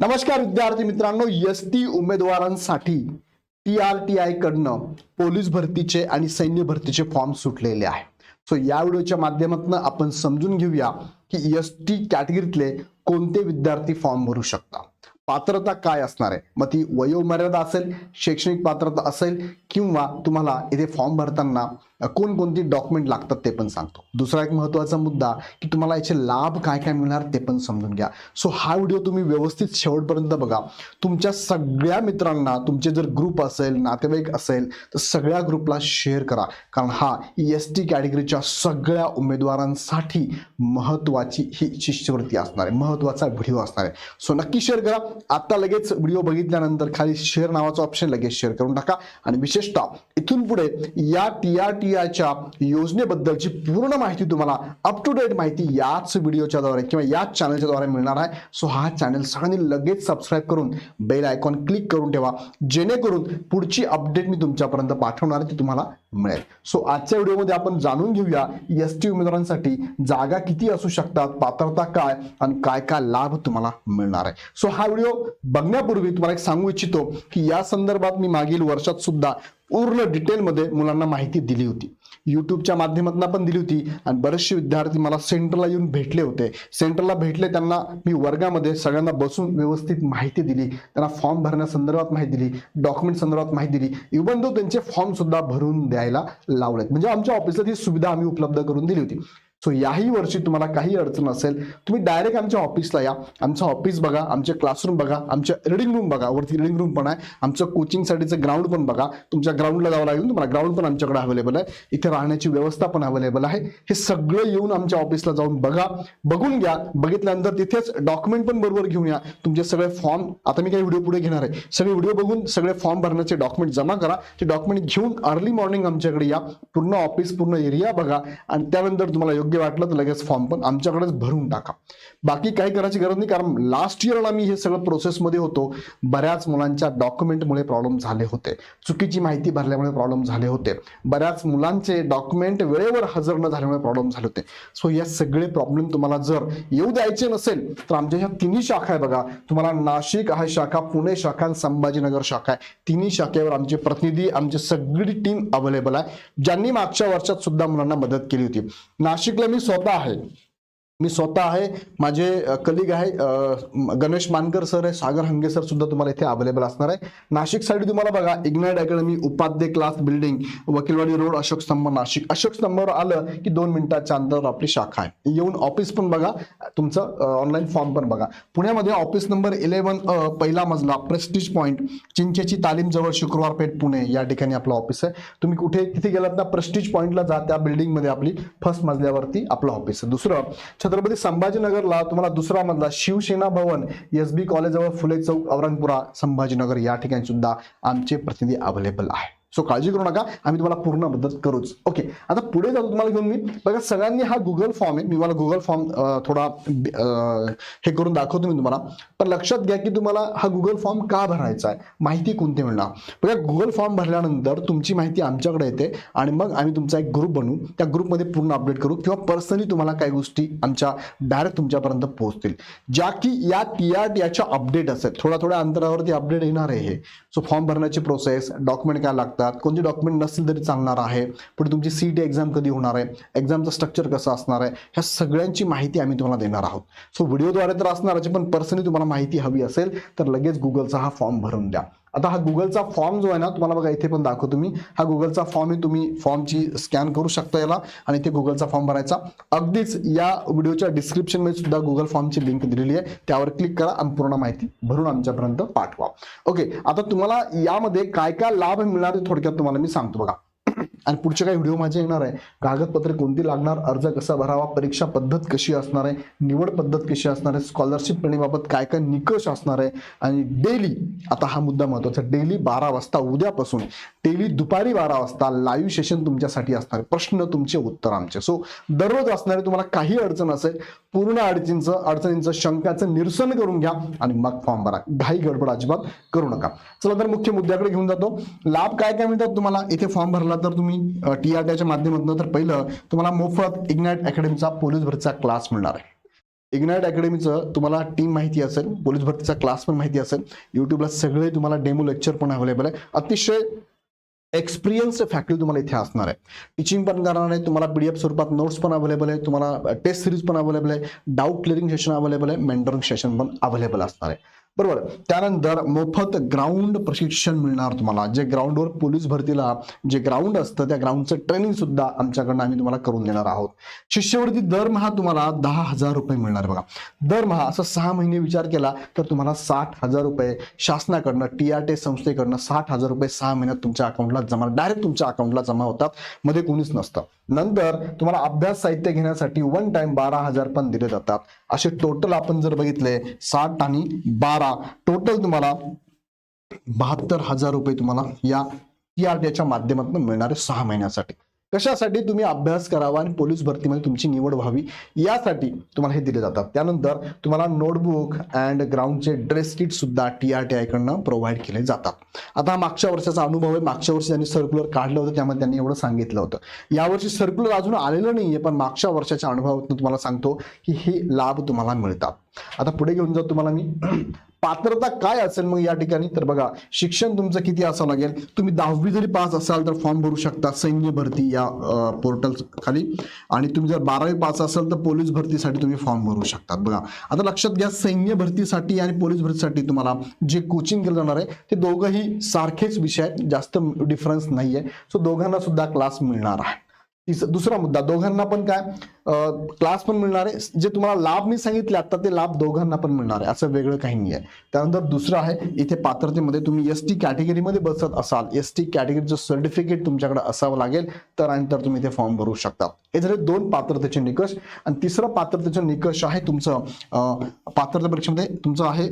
नमस्कार विद्यार्थी मित्रांनो एस टी उमेदवारांसाठी टी आर टी आय कडनं पोलीस भरतीचे आणि सैन्य भरतीचे फॉर्म सुटलेले आहे. सो या व्हिडिओच्या माध्यमातून आपण समजून घेऊया की एस टी कॅटेगरीतले कोणते विद्यार्थी फॉर्म भरू शकता पात्रता काय असणार आहे? मग ती वयोमर्यादा असेल शैक्षणिक पात्रता असेल किंवा तुम्हाला इथे फॉर्म भरताना कोणकोणती डॉक्युमेंट लागतात ते पण सांगतो. दुसरा एक महत्त्वाचा मुद्दा की तुम्हाला याचे लाभ काय काय मिळणार ते पण समजून घ्या. सो हा व्हिडिओ तुम्ही व्यवस्थित शेवटपर्यंत बघा. तुमच्या सगळ्या मित्रांना तुमचे जर ग्रुप असेल नातेवाईक असेल तर सगळ्या ग्रुपला शेअर करा. कारण हा एस टी कॅटेगरीच्या सगळ्या उमेदवारांसाठी महत्त्वाची ही शिष्यवृत्ती असणार आहे. महत्त्वाचा व्हिडिओ असणार आहे. सो नक्की शेअर करा. आता लगेच व्हिडिओ बघितल्यानंतर खाली शेअर नावाचं ऑप्शन लगेच शेअर करून टाका. आणि विशेषतः इथून पुढे या टी आर टी आयच्या योजनेबद्दलची पूर्ण माहिती तुम्हाला अप टू डेट माहिती याच व्हिडिओच्या द्वारे किंवा याच चॅनलच्या द्वारे मिळणार आहे. सो हा चॅनल सगळ्यांनी लगेच सबस्क्राईब करून बेल आयकॉन क्लिक करून ठेवा. जेणेकरून पुढची अपडेट मी तुमच्यापर्यंत पाठवणार आहे ती तुम्हाला मिळेल. सो आजच्या व्हिडिओमध्ये आपण जाणून घेऊया एस टी उमेदवारांसाठी जागा किती असू शकतात पात्रता काय आणि काय काय लाभ तुम्हाला मिळणार आहे. सो हा व्हिडिओ बघण्यापूर्वी तुम्हाला एक सांगू इच्छितो की या संदर्भात मी मागील वर्षात सुद्धा पूर्ण डिटेलमध्ये मुलांना माहिती दिली होती. युट्यूबच्या माध्यमातून पण दिली होती आणि बरेचसे विद्यार्थी मला सेंटरला येऊन भेटले होते. सेंटरला भेटले त्यांना मी वर्गामध्ये सगळ्यांना बसून व्यवस्थित माहिती दिली. त्यांना फॉर्म भरण्यासंदर्भात माहिती दिली. डॉक्युमेंट संदर्भात माहिती दिली. इव्हन दो त्यांचे फॉर्म सुद्धा भरून द्यायला लावलेत. म्हणजे आमच्या ऑफिसला ती सुविधा आम्ही उपलब्ध करून दिली होती. सो याही वर्षी तुम्हाला काही अडचण असेल तुम्ही डायरेक्ट आमच्या ऑफिसला या. आमचं ऑफिस बघा आमचे क्लासरूम बघा आमच्या रिडिंग रूम बघा. वरती रिडिंग रूम पण आहे. आमचं कोचिंगसाठीचं ग्राउंड पण बघा. तुमच्या ग्राउंडला जावं लागेल तुम्हाला ग्राउंड पण आमच्याकडे अवेलेबल आहे. इथे राहण्याची व्यवस्था पण अवेलेबल आहे. हे सगळं येऊन आमच्या ऑफिसला जाऊन बघा. बघून घ्या. बघितल्यानंतर तिथेच डॉक्युमेंट पण बरोबर घेऊन या. तुमचे सगळे फॉर्म आता मी काही व्हिडिओ पुढे घेणार आहे. सगळे व्हिडिओ बघून सगळे फॉर्म भरण्याचे डॉक्युमेंट जमा करा. ते डॉक्युमेंट घेऊन अर्ली मॉर्निंग आमच्याकडे या. पूर्ण ऑफिस पूर्ण एरिया बघा. आणि त्यानंतर तुम्हाला योग्य वाटलं तर लगेच फॉर्म पण आमच्याकडेच भरून टाका. बाकी काही करायची गरज नाही कारण लास्ट इयरला मी हे सगळं प्रोसेसमध्ये होतो. बऱ्याच मुलांच्या डॉक्युमेंटमुळे प्रॉब्लेम झाले होते. चुकीची माहिती भरल्यामुळे प्रॉब्लेम झाले होते. बऱ्याच मुलांचे डॉक्युमेंट वेळेवर हजर न झाल्यामुळे प्रॉब्लेम झाले होते. सो या सगळे प्रॉब्लेम तुम्हाला जर येऊ द्यायचे नसेल तर आमच्या ह्या तिन्ही शाखा आहे बघा. तुम्हाला नाशिक आहे शाखा पुणे शाखा आणि संभाजीनगर शाखा आहे. तिन्ही शाखेवर आमचे प्रतिनिधी आमची सगळी टीम अवेलेबल आहे. ज्यांनी मागच्या वर्षात सुद्धा मुलांना मदत केली होती. नाशिक मी स्वतः आहे मी स्वतः आहे माझे कलिग आहे गणेश मानकर सर आहे सागर हंगे सर सुद्धा तुम्हाला इथे अवेलेबल असणार आहे. नाशिकसाठी तुम्हाला बघा Ignite academy Upadhya class building Vakilwadi road Ashok Stambh Nashik. Ashok स्तंभावर आलं की दोन मिनिटाच्या अंतरावर आपली शाखा आहे. येऊन ऑफिस पण बघा तुमचं ऑनलाईन फॉर्म पण बघा. पुण्यामध्ये ऑफिस नंबर इलेव्हन पहिला मजला प्रेस्टिज पॉईंट चिंचेची तालीम जवळ शुक्रवार पेठ पुणे या ठिकाणी आपलं ऑफिस आहे. तुम्ही कुठे तिथे गेलात ना प्रेस्टिज पॉईंटला जा त्या बिल्डिंगमध्ये आपली फर्स्ट मजल्यावरती आपलं ऑफिस आहे. दुसरं छत्रपती संभाजीनगरला तुम्हाला दुसरा मधला शिवसेना भवन एस बी कॉलेजजवळ फुले चौक औरंगपुरा संभाजीनगर या ठिकाणी सुद्धा आमचे प्रतिनिधी अवेलेबल आहे सो काळजी करू नका. आम्ही तुम्हाला पूर्ण मदत करूच. ओके आता पुढे जातो तुम्हाला घेऊन मी. बघा सगळ्यांनी हा गुगल फॉर्म आहे. मी मला गुगल फॉर्म थोडा हे करून दाखवतो मी तुम्हाला. पण लक्षात घ्या की तुम्हाला हा गुगल फॉर्म का भरायचा आहे? माहिती कोणती मिळणार? बघा गुगल फॉर्म भरल्यानंतर तुमची माहिती आमच्याकडे येते. आणि मग आम्ही तुमचा एक ग्रुप बनवू त्या ग्रुपमध्ये पूर्ण अपडेट करू. किंवा पर्सनली तुम्हाला काही गोष्टी आमच्या डायरेक्ट तुमच्यापर्यंत पोहोचतील. ज्या की या टी आर टी याच्या अपडेट असेल. थोड्या थोड्या अंतरावरती अपडेट येणार आहे हे. सो फॉर्म भरण्याची प्रोसेस डॉक्युमेंट काय लागतात कोणते डॉक्युमेंट नसतील तरी चालणार आहे. पुढे तुमची सी टी एक्झाम कधी होणार आहे? एक्झामचं स्ट्रक्चर कसं असणार आहे? ह्या सगळ्यांची माहिती आम्ही तुम्हाला देणार आहोत. सो व्हिडिओद्वारे तर असणारच पण पर्सनली तुम्हाला माहिती हवी असेल तर लगेच गुगलचा हा फॉर्म भरून द्या. आता हा गुगलचा फॉर्म जो आहे ना तुम्हाला बघा इथे पण दाखवतो मी. हा गुगलचा फॉर्म आहे तुम्ही फॉर्मची स्कॅन करू शकता याला आणि इथे गुगलचा फॉर्म भरायचा. अगदीच या व्हिडिओच्या डिस्क्रिप्शनमध्ये सुद्धा गुगल फॉर्मची लिंक दिलेली आहे. त्यावर क्लिक करा आणि पूर्ण माहिती भरून आमच्यापर्यंत पाठवा. ओके आता तुम्हाला यामध्ये काय काय लाभ मिळणार थोडक्यात तुम्हाला मी सांगतो बघा. आणि पुढचे काही व्हिडिओ माझे येणार आहे. कागदपत्रे कोणती लागणार? अर्ज कसा भरावा? परीक्षा पद्धत कशी असणार आहे? निवड पद्धत कशी असणार आहे? स्कॉलरशिप मिळण्याबाबत काय काय निकष असणार आहे? आणि डेली आता हा मुद्दा महत्त्वाचा डेली बारा वाजता उद्यापासून. डेली दुपारी बारा वाजता लाईव्ह सेशन तुमच्यासाठी असणार आहे. प्रश्न तुमचे उत्तर आमचे. सो दररोज असणारे तुम्हाला काही अडचण असेल पूर्ण अडचणीचं अडचणींचं शंकाचं निरसन करून घ्या आणि मग फॉर्म भरा. घाई गडबड अजिबात करू नका. चला तर मुख्य मुद्द्याकडे घेऊन जातो. लाभ काय काय मिळतात तुम्हाला? इथे फॉर्म भरला तर तुम्ही टी आर डीच्या माध्यमातून तर पहिलं तुम्हाला मोफत इग्नाइट अकॅडमीचा पोलीस भरतीचा क्लास मिळणार आहे. इग्नाइट अकॅडमीचं तुम्हाला टीम माहिती असेल पोलीस भरतीचा क्लास पण माहिती असेल. युट्यूबला सगळे तुम्हाला डेमो लेक्चर पण अवेलेबल आहे. अतिशय एक्सपिरियन्स फॅकल्टी तुम्हाला इथे असणार आहे. टीचिंग पण करणार आहे तुम्हाला पीडीएफ स्वरूपात नोट्स पण अवेलेबल आहे तुम्हाला टेस्ट सिरीज पण अवेलेबल आहे डाऊट क्लिअरिंग सेशन अवेलेबल आहे मेंटरिंग सेशन पण अवेलेबल असणार आहे. बरोबर. त्यानंतर मोफत ग्राउंड प्रशिक्षण मिळणार तुम्हाला. जे ग्राउंडवर पोलीस भरतीला जे ग्राउंड असतं त्या ग्राउंडचं ट्रेनिंग सुद्धा आमच्याकडनं आम्ही तुम्हाला करून देणार आहोत. शिष्यवृत्ती दरमहा तुम्हाला दहा हजार रुपये मिळणार बघा. दरमहा असं सहा महिने विचार केला तर तुम्हाला साठ हजार रुपये शासनाकडनं टी आर टी संस्थेकडनं साठ हजार रुपये सहा महिन्यात तुमच्या अकाउंटला जमा डायरेक्ट तुमच्या अकाउंटला जमा होतात. मध्ये कोणीच नसतं. नंतर तुम्हाला अभ्यास साहित्य घेण्यासाठी वन टाइम बारा हजार पण दिले जातात. असे टोटल आपण जर बघितले साठ आणि बारा टोटल तुम्हाला बहात्तर हजार रुपये तुम्हाला या टी आर टीच्या माध्यमातून मिळणारे सहा महिन्यासाठी. कशासाठी तुम्ही अभ्यास करावा आणि पोलीस भरतीमध्ये तुमची निवड व्हावी यासाठी तुम्हाला हे दिले जातात. त्यानंतर तुम्हाला नोटबुक अँड ग्राउंडचे ड्रेस किट सुद्धा टी आर टी आयकडनं प्रोव्हाइड केले जातात. आता मागच्या वर्षाचा अनुभव आहे. मागच्या वर्षी त्यांनी सर्क्युलर काढलं होतं त्यामध्ये त्यांनी एवढं सांगितलं होतं. यावर्षी सर्क्युलर अजून आलेलं नाही आहे पण मागच्या वर्षाच्या अनुभवातून तुम्हाला सांगतो की हे लाभ तुम्हाला मिळतात. आता पुढे घेऊन जाऊ तुम्हाला मी. पात्रता काय असेल मग या ठिकाणी? तर बघा शिक्षण तुमचं किती असावं लागेल? तुम्ही दहावी जरी पास असाल तर फॉर्म भरू शकता. सैन्य भरती या पोर्टल खाली. आणि तुम्ही जर बारावी पास असाल तर पोलीस भरतीसाठी तुम्ही फॉर्म भरू शकता बघा आता लक्षात घ्या सैन्य भरतीसाठी आणि पोलीस भरतीसाठी तुम्हाला जे कोचिंग केलं जाणार आहे ते दोघंही सारखेच विषय आहेत जास्त डिफरन्स नाही आहे सो दोघांना सुद्धा क्लास मिळणार आहे. दुसरा मुद्दा दोघांना पण काय क्लास पण मिळणार. आहे जे तुम्हाला लाभ मी सांगितले आता ते लाभ दोघांना पण मिळणार. आहे असं वेगळं काही नाही आहे त्यानंतर दुसरं आहे इथे पात्रतेमध्ये तुम्ही एस टी कॅटेगरीमध्ये बसत असाल. एस टी कॅटेगरीचं सर्टिफिकेट तुमच्याकडे असावं लागेल तर नंतर तुम्ही इथे फॉर्म भरू शकता. हे झाले दोन पात्रतेचे निकष. आणि तिसरं पात्रतेचे निकष आहे तुमचं पात्रता परीक्षेमध्ये तुमचं आहे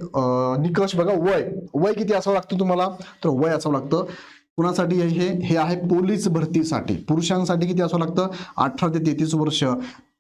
निकष बघा वय. वय किती असावं लागतं तुम्हाला? तर वय असावं लागतं. कुणासाठी हे हे आहे? पोलीस भरतीसाठी. पुरुषांसाठी किती असावं लागतं? अठरा ते तेहतीस वर्ष.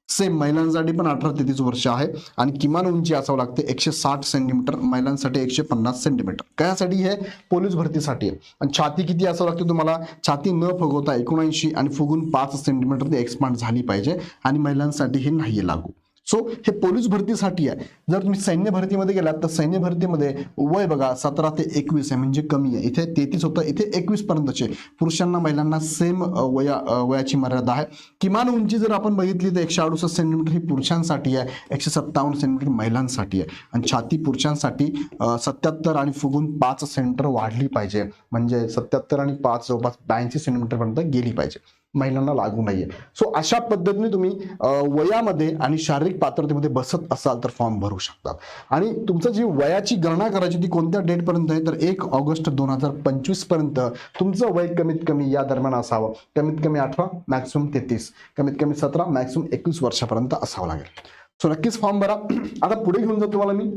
सेम महिलांसाठी पण अठरा तेहतीस वर्ष आहे. आणि किमान उंची असावं लागते एकशे साठ सेंटीमीटर महिलांसाठी एकशे पन्नास सेंटीमीटर कशासाठी हे? पोलीस भरतीसाठी आहे. आणि छाती किती असावं लागते तुम्हाला? छाती न फुगवता एकोणऐंशी आणि फुगून पाच सेंटीमीटर ते एक्सपांड झाली पाहिजे आणि महिलांसाठी हे नाही लागू. सो हे पोलीस भरतीसाठी आहे. जर तुम्ही सैन्य भरतीमध्ये गेलात तर सैन्य भरतीमध्ये वय बघा सतरा ते एकवीस आहे म्हणजे कमी आहे. इथे तेहतीस होतं इथे एकवीस पर्यंतचे. पुरुषांना महिलांना सेम वया वयाची मर्यादा आहे. किमान उंची जर आपण बघितली तर एकशे अडुसष्ट सेंटीमीटर ही पुरुषांसाठी आहे एकशे सत्तावन्न सेंटीमीटर महिलांसाठी आहे. आणि छाती पुरुषांसाठी सत्याहत्तर आणि फुगून पाच सेंटीमीटर वाढली पाहिजे. म्हणजे सत्याहत्तर आणि पाच जवळपास ब्याऐंशी सेंटीमीटरपर्यंत गेली पाहिजे. महिलांना लागू नाहीये. सो अशा पद्धतीने तुम्ही वयामध्ये आणि शारीरिक पात्रतेमध्ये बसत असाल तर फॉर्म भरू शकतात. आणि तुमचं जी वयाची गणना करायची ती कोणत्या डेटपर्यंत आहे? तर एक ऑगस्ट दोन हजार पंचवीसपर्यंत तुमचं वय कमीत कमी या दरम्यान असावं. कमीत कमी अठरा मॅक्सिमम तेहतीस. कमीत कमी सतरा मॅक्सिमम एकवीस वर्षापर्यंत असावं लागेल. सो नक्कीच फॉर्म भरा. आता पुढे घेऊन जातो तुम्हाला मी.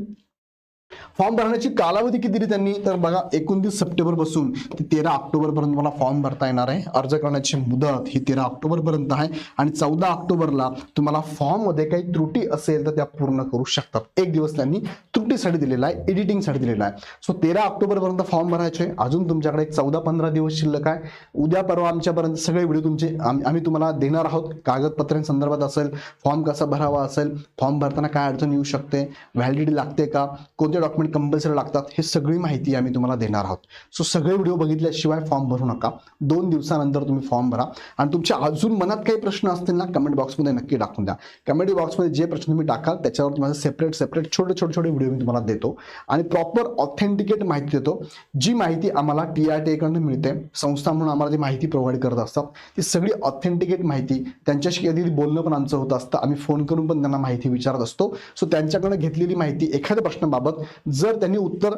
फॉर्म भरण्याची कालावधी किती दिली त्यांनी? तर बघा एकोणतीस सप्टेंबरपासून ते तेरा ऑक्टोबर पर्यंत तुम्हाला फॉर्म भरता येणार आहे. अर्ज करण्याची मुदत ही तेरा ऑक्टोबर पर्यंत आहे. आणि चौदा ऑक्टोबरला तुम्हाला फॉर्ममध्ये काही त्रुटी असेल तर त्या पूर्ण करू शकतात. एक दिवस त्यांनी त्रुटीसाठी दिलेला आहे एडिटिंगसाठी दिलेला आहे. सो तेरा ऑक्टोबर पर्यंत फॉर्म भरायचे अजून तुमच्याकडे चौदा पंधरा दिवस शिल्लक आहे. उद्या परवा आमच्यापर्यंत सगळे व्हिडिओ तुमचे आम्ही तुम्हाला देणार आहोत. कागदपत्रांसंदर्भात असेल फॉर्म कसा भरावा असेल फॉर्म भरताना काय अडचण येऊ शकते व्हॅलिडिटी लागते का कोणत्या डॉक्युमेंट कंपल्सरी लागतात हे सगळी माहिती आम्ही तुम्हाला देणार आहोत. सो सगळे व्हिडिओ बघितल्याशिवाय फॉर्म भरू नका. दोन दिवसानंतर तुम्ही फॉर्म भरा. आणि तुमच्या अजून मनात काही प्रश्न असतील ना कमेंट बॉक्समध्ये नक्की टाकून द्या. कमेंट बॉक्समध्ये जे प्रश्न तुम्ही टाकाल त्याच्यावर तुम्हाला सेपरेट सेपरेट छोटे छोटे छोटे व्हिडिओ मी तुम्हाला देतो. आणि प्रॉपर ऑथेंटिकेट माहिती देतो. जी माहिती आम्हाला टी आर टीकडनं मिळते संस्था म्हणून आम्हाला ती माहिती प्रोव्हाइड करत असतात ती सगळी ऑथेंटिकेट माहिती त्यांच्याशी कधी बोलणं पण आमचं होत असतं. आम्ही फोन करून पण त्यांना माहिती विचारत असतो. सो त्यांच्याकडनं घेतलेली माहिती एखाद्या प्रश्नाबाबत जर त्यांनी उत्तर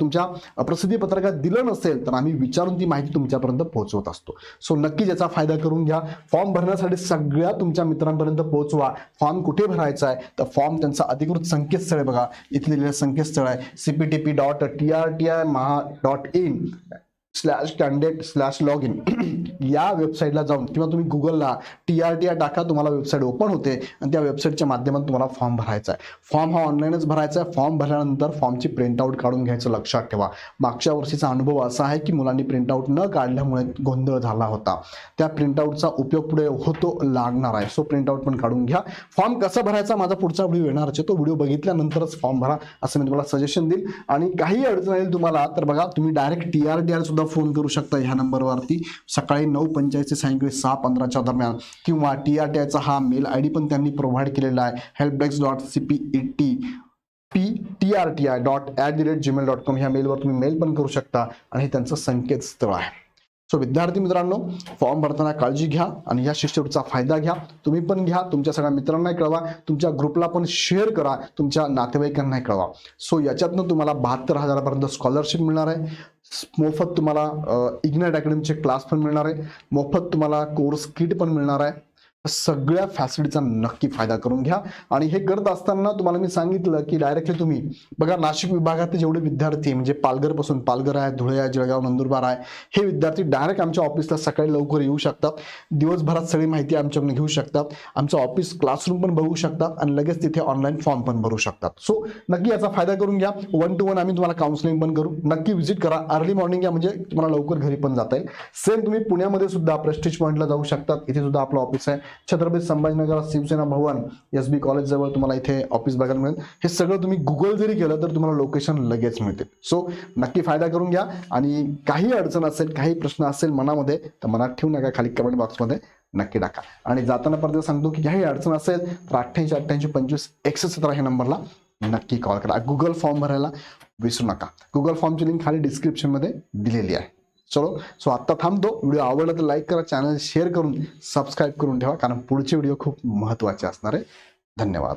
तुमच्या प्रसिद्धी पत्रकात दिलं नसेल तर आम्ही विचारून ती माहिती तुमच्यापर्यंत पोहोचवत असतो. सो नक्की याचा फायदा करून घ्या. फॉर्म भरण्यासाठी सगळ्या तुमच्या मित्रांपर्यंत पोहोचवा. फॉर्म कुठे भरायचा आहे? तर फॉर्म त्यांचा अधिकृत संकेतस्थळ आहे बघा. इथे लिहिलेलं संकेतस्थळ आहे. CPTP dot T R T I Maha dot in slash candidate slash log in या वेबसाईटला जाऊन किंवा तुम्ही गुगलला टी आर टी आर टाका तुम्हाला वेबसाईट ओपन होते. आणि त्या वेबसाईटच्या माध्यमातून तुम्हाला फॉर्म भरायचा आहे. फॉर्म हा ऑनलाईनच भरायचा आहे. फॉर्म भरल्यानंतर फॉर्मची प्रिंटआउट काढून घ्यायचं लक्षात ठेवा. मागच्या वर्षीचा अनुभव असा आहे की मुलांनी प्रिंटआउट न काढल्यामुळे गोंधळ झाला होता. त्या प्रिंटआउटचा उपयोग पुढे होतो लागणार आहे. सो प्रिंटआउट पण काढून घ्या. फॉर्म कसा भरायचा माझा पुढचा व्हिडिओ येणारच आहे. तो व्हिडिओ बघितल्यानंतरच फॉर्म भरा असं मी तुम्हाला सजेशन देईल. आणि काही अडचण येईल तुम्हाला तर बघा तुम्ही direct T R T R सुद्धा फोन करू शकता ह्या नंबरवरती सकाळी नऊ पंचाळीस ते सायंकाळी सहा पंधराच्या दरम्यान. किंवा टी आर टी आयचा हा मेल आय डी पण त्यांनी प्रोव्हाइड केलेला आहे. Help desk dot C P E T P T R T I dot at the rate Gmail dot com ह्या मेलवर तुम्ही मेल पण करू शकता. आणि हे त्यांचं संकेतस्थळ आहे. सो विद्यार्थी मित्रांनो फॉर्म भरताना काळजी घ्या आणि या शिष्यवृत्तीचा फायदा घ्या. तुम्ही पण घ्या तुमच्या सगळ्या मित्रांनाही कळवा तुमच्या ग्रुपला पण शेअर करा तुमच्या नातेवाईकांना कळवा. सो याच्यातनं तुम्हाला बहात्तर हजारापर्यंत स्कॉलरशिप मिळणार आहे. मोफत तुम्हाला इग्नाइट अकॅडमीचे क्लास पण मिळणार आहे. मोफत तुम्हाला कोर्स किट पण मिळणार आहे. सगळ्या फॅसिलिटीचा नक्की फायदा करून घ्या. आणि हे करत असताना तुम्हाला मी सांगितलं की डायरेक्टली तुम्ही बघा नाशिक विभागातले जेवढे विद्यार्थी म्हणजे पालघरपासून पालघर आहे धुळे आहे जळगाव नंदुरबार आहे हे विद्यार्थी डायरेक्ट आमच्या ऑफिसला सकाळी लवकर येऊ शकतात. दिवसभरात सगळी माहिती आमच्याकडून घेऊ शकतात. आमचं ऑफिस क्लासरूम पण बघू शकतात आणि लगेच तिथे ऑनलाईन फॉर्म पण भरू शकतात. सो नक्की याचा फायदा करून घ्या. वन टू वन आम्ही तुम्हाला काउन्सिलिंग पण करू. नक्की व्हिजिट करा. अर्ली मॉर्निंग या म्हणजे तुम्हाला लवकर घरी पण जाता येईल. सेम तुम्ही पुण्यामध्ये सुद्धा प्रेस्टिज पॉईंटला जाऊ शकतात. इथे सुद्धा आपलं ऑफिस आहे. Chhatrapati Sambhajinagar Shivsena Bhavan S B college जवळ तुम्हाला इथे ऑफिस बघायला मिळेल. हे सगळं तुम्ही गुगल जरी केलं तर तुम्हाला लोकेशन लगेच मिळते सो नक्की फायदा करून घ्या आणि काही अडचण असेल काही प्रश्न असेल मनामध्ये तर मनात ठेवू नका खाली कमेंट बॉक्समध्ये नक्की टाका. आणि जाताना परत सांगतो की काही अडचण असेल तर अठ्ठ्याऐंशी अठ्ठ्याऐंशी पंचवीस एकशे सतरा ह्या नंबरला नक्की कॉल करा. गुगल फॉर्म भरायला विसरू नका. गुगल फॉर्मची लिंक खाली डिस्क्रिप्शनमध्ये दिलेली आहे. चलो. सो आत्ता थांबतो. व्हिडिओ आवडला तर लाईक करा चॅनल शेअर करून सबस्क्राईब करून ठेवा. कारण पुढचे व्हिडिओ खूप महत्त्वाचे असणार आहे. धन्यवाद.